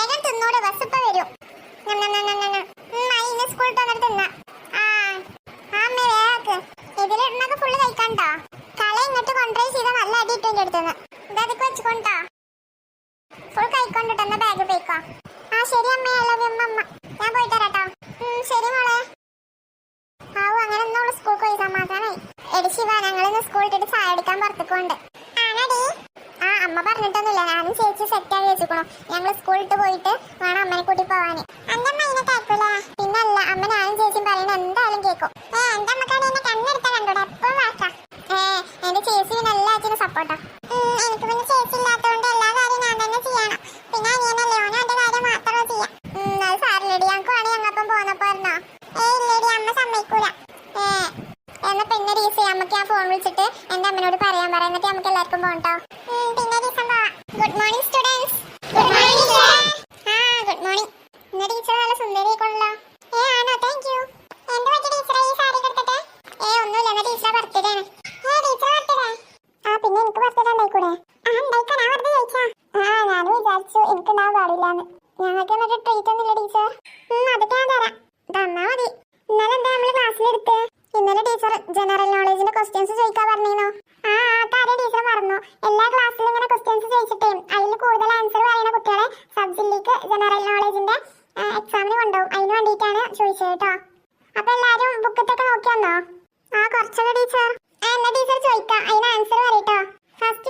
വേഗം തിന്നോട് ബസ് ഇപ്പൊ വരും ഇന്ന് സ്കൂളിൽ വന്നിട്ട് തിന്ന ആ അമ്മ വേഗക്ക്. ഇതിലിടുന്നൊക്കെ ഫുള്ള് കഴിക്കണ്ടോ? കള ഇങ്ങോട്ട് കൊണ്ടുപോയി ചെയ്ത നല്ല അടി ഇട്ടു എന്റെ അടുത്തുനിന്ന് ഇതൊക്കെ വെച്ചുകൊണ്ടോ ഫുൾ കഴിക്കൊണ്ടിട്ടോ എന്നാ ബാഗ് പോയിക്കോ ആ ശരി അമ്മ ഐ ലവ് അമ്മ അമ്മ ഞാൻ പോയിട്ട് തരാട്ടോ ശരി മോളെ. ആവു അങ്ങനെ ഒന്നും സ്കൂൾ പോയി സമാധാനായി. എടി ശിവ ഞങ്ങളിന്ന് സ്കൂളിട്ടിട്ട് ചായ അടിക്കാൻ പുറത്തേക്കുണ്ട് അമ്മ പറഞ്ഞിട്ടൊന്നുമില്ല. ഞാനും ചേച്ചി സെറ്റ് ആയി വെച്ചിരിക്കണം ഞങ്ങൾ സ്കൂളിട്ട് പോയിട്ട് വേണം അമ്മനെ കൂട്ടി പോവാൻ എന്റെ അമ്മ ഇതിനെ കേൾക്കൂല. പിന്നല്ല അമ്മ ഞാനും ചേച്ചിയും പറയുന്നത് എന്തായാലും കേൾക്കും. ഏ എന്റെ അമ്മക്കാണ് എന്നെ കണ്ണെടുത്ത കണ്ടൂടെ. എപ്പോഴും വാക്കാ ഏ എന്റെ ചേച്ചി പിന്നെ എല്ലാത്തിനും സപ്പോർട്ടാ എനിക്ക് പിന്നെ ചേച്ചി ഇല്ലാത്തതുകൊണ്ട് എല്ലാ കാര്യവും ഞാൻ തന്നെ ചെയ്യണം. പിന്നെ അനിയനല്ലേ ഓനും എന്റെ കാര്യം മാത്രമേ ചെയ്യാം. അത് സാറില്ലടി ഞങ്ങൾക്ക് വേണേ ഞങ്ങൾക്കും പോന്നപ്പോ പറഞ്ഞോ ഏ ഇല്ലടി. അമ്മ സമ്മതിക്കൂല. ഏ എന്നാ പിന്നെ ഡീസി അമ്മയ്ക്ക് ഞാൻ ഫോൺ വിളിച്ചിട്ട് എന്റെ അമ്മനോട് പറയാൻ പറയാം എന്നിട്ട് നമുക്ക് എല്ലാവർക്കും ദിവസം good morning students good morning ആ ഗുഡ് മോർണിംഗ് ഇന്ന് ടീച്ചർ നല്ല സുന്ദരിയായിക്കൊള്ളല്ലോ ഏ ആണോ? താങ്ക് യു എന്ത് പറ്റി ടീച്ചറെ ഈ സാരി കൊടുത്തിട്ട്? ഏ ഒന്നുമില്ല. എന്നാ ടീച്ചറെ ബർത്ത്ഡേ ആണ് ഏ ടീച്ചറെ ബർത്ത്ഡേ ആ പിന്നെ എനിക്ക് ബർത്ത്ഡേ ഉണ്ടായിക്കൂടെ? ആ ഉണ്ടായിക്കോ. ഞാൻ വെറുതെ ചോദിച്ചാ ആ ഞാൻ വിചാരിച്ചു എനിക്ക് ഉണ്ടാവാൻ പാടില്ലാന്ന്. ഞങ്ങൾക്ക് എന്നിട്ട് ട്രീറ്റ് ഒന്നുമില്ല ടീച്ചർ അതൊക്കെ ഞാൻ തരാം. കൂടുതൽ ആൻസർ പറയുന്ന കുട്ടികളെ സബ് ജനറൽ നോളജിന്റെ എക്സാമിന് കൊണ്ടുപോകും. അതിന് വേണ്ടിയിട്ടാണ് ചോദിച്ചത് കേട്ടോ അപ്പൊ എല്ലാരും ബുക്കത്തൊക്കെ നോക്കിയാന്നോ ആ കുറച്ചൊക്കെ ടീച്ചർ എന്നാ ടീച്ചർ ചോദിക്കാം. അതിന് ആൻസർ പറയട്ടോ ഫസ്റ്റ്